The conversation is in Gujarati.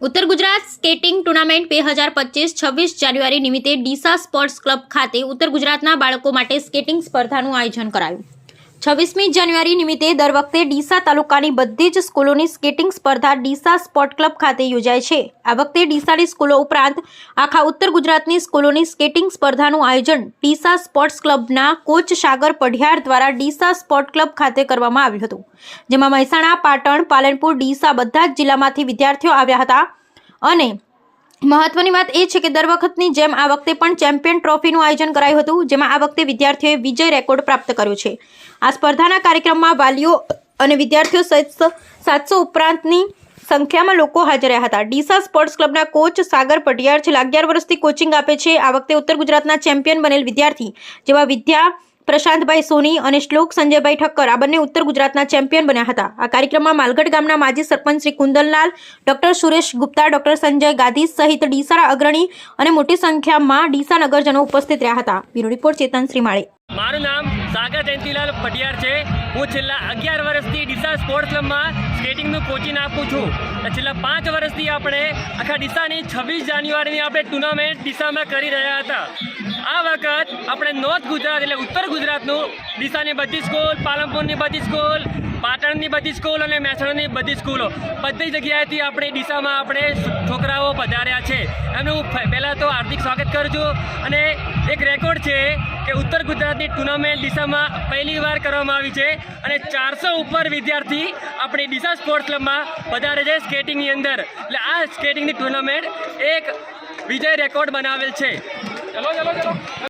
ઉત્તર ગુજરાત સ્કેટિંગ ટુર્નામેન્ટ બે હજાર પચીસ છવ્વીસ જાન્યુઆરી નિમિત્તે ડીસા સ્પોર્ટ્સ ક્લબ ખાતે ઉત્તર ગુજરાતના બાળકો માટે સ્કેટિંગ સ્પર્ધાનું આયોજન કરાયું. છવ્વીસમી જાન્યુઆરી નિમિત્તે દર વખતે ડીસા તાલુકાની બધી જ સ્કૂલોની સ્કેટિંગ સ્પર્ધા ડીસા સ્પોર્ટ ક્લબ ખાતે યોજાય છે. આ વખતે ડીસાની સ્કૂલો ઉપરાંત આખા ઉત્તર ગુજરાતની સ્કૂલોની સ્કેટિંગ સ્પર્ધાનું આયોજન ડીસા સ્પોર્ટ્સ ક્લબના કોચ સાગર પઢિયાર દ્વારા ડીસા સ્પોર્ટ ક્લબ ખાતે કરવામાં આવ્યું હતું. જેમાં મહેસાણા, પાટણ, પાલનપુર, ડીસા બધા જ જિલ્લામાંથી વિદ્યાર્થીઓ આવ્યા હતા અને મહત્વની વાત એ છે કે દર વખતની જેમ આ વખતે પણ ચેમ્પિયન ટ્રોફીનું આયોજન કરાયું હતું, જેમાં આ વખતે વિદ્યાર્થીઓએ વિજય રેકોર્ડ પ્રાપ્ત કર્યો છે. આ સ્પર્ધાના કાર્યક્રમમાં વાલીઓ અને વિદ્યાર્થીઓ સહિત સાતસો ઉપરાંતની સંખ્યામાં લોકો હાજર રહ્યા હતા. ડીસા સ્પોર્ટ્સ ક્લબના કોચ સાગર પટિયાર છેલ્લા અગિયાર વર્ષથી કોચિંગ આપે છે. આ વખતે ઉત્તર ગુજરાતના ચેમ્પિયન બનેલ વિદ્યાર્થી જેવા વિદ્યા પ્રશાંતભાઈ સોની અને શ્લોક સંજયભાઈ ઠક્કર આ બંને ઉત્તર ગુજરાતના ચેમ્પિયન બન્યા હતા. આ કાર્યક્રમમાં માલગઢ ગામના માજી સરપંચ શ્રી કુંદનલાલ, ડોક્ટર સુરેશ ગુપ્તા, ડોક્ટર સંજય ગાંધી સહિત ડીસાના અગ્રણી અને મોટી સંખ્યામાં ડીસા નગરજનો ઉપસ્થિત રહ્યા હતા. Bureau report Chetan Shrimali. મારું નામ સાગર જયંતિલાલ પટિયાર છે. હું છેલ્લા અગિયાર વર્ષથી ડીસા સ્પોર્ટ્સ ક્લબમાં સ્કેટિંગનું કોચિંગ આપું છું. છેલ્લા પાંચ વર્ષથી આપણે આખા ડીસાની છવ્વીસ જાન્યુઆરીની આપણે ટુર્નામેન્ટ ડીસામાં કરી રહ્યા હતા. આ વખત આપણે નોર્થ ગુજરાત એટલે ઉત્તર ગુજરાતનું ડીસાની બધી સ્કૂલ પાલનપુરની બધી સ્કૂલ પાટણની બધી સ્કૂલ અને મહેસાણાની બધી સ્કૂલો બધી જગ્યાએથી આપણે ડીસામાં આપણે છોકરાઓ પધાર્યા છે. એમનું પહેલાં તો હાર્દિક સ્વાગત કરું છું અને એક રેકોર્ડ છે કે ઉત્તર ગુજરાતની ટુર્નામેન્ટ ડીસામાં પહેલી વાર કરવામાં આવી છે અને ચારસો ઉપર વિદ્યાર્થી આપણે ડીસા સ્પોર્ટ્સ ક્લબમાં પધારે છે સ્કેટિંગની અંદર. એટલે આ સ્કેટિંગની ટુર્નામેન્ટ એક વિજય રેકોર્ડ બનાવેલ છે. ચલો ચલો.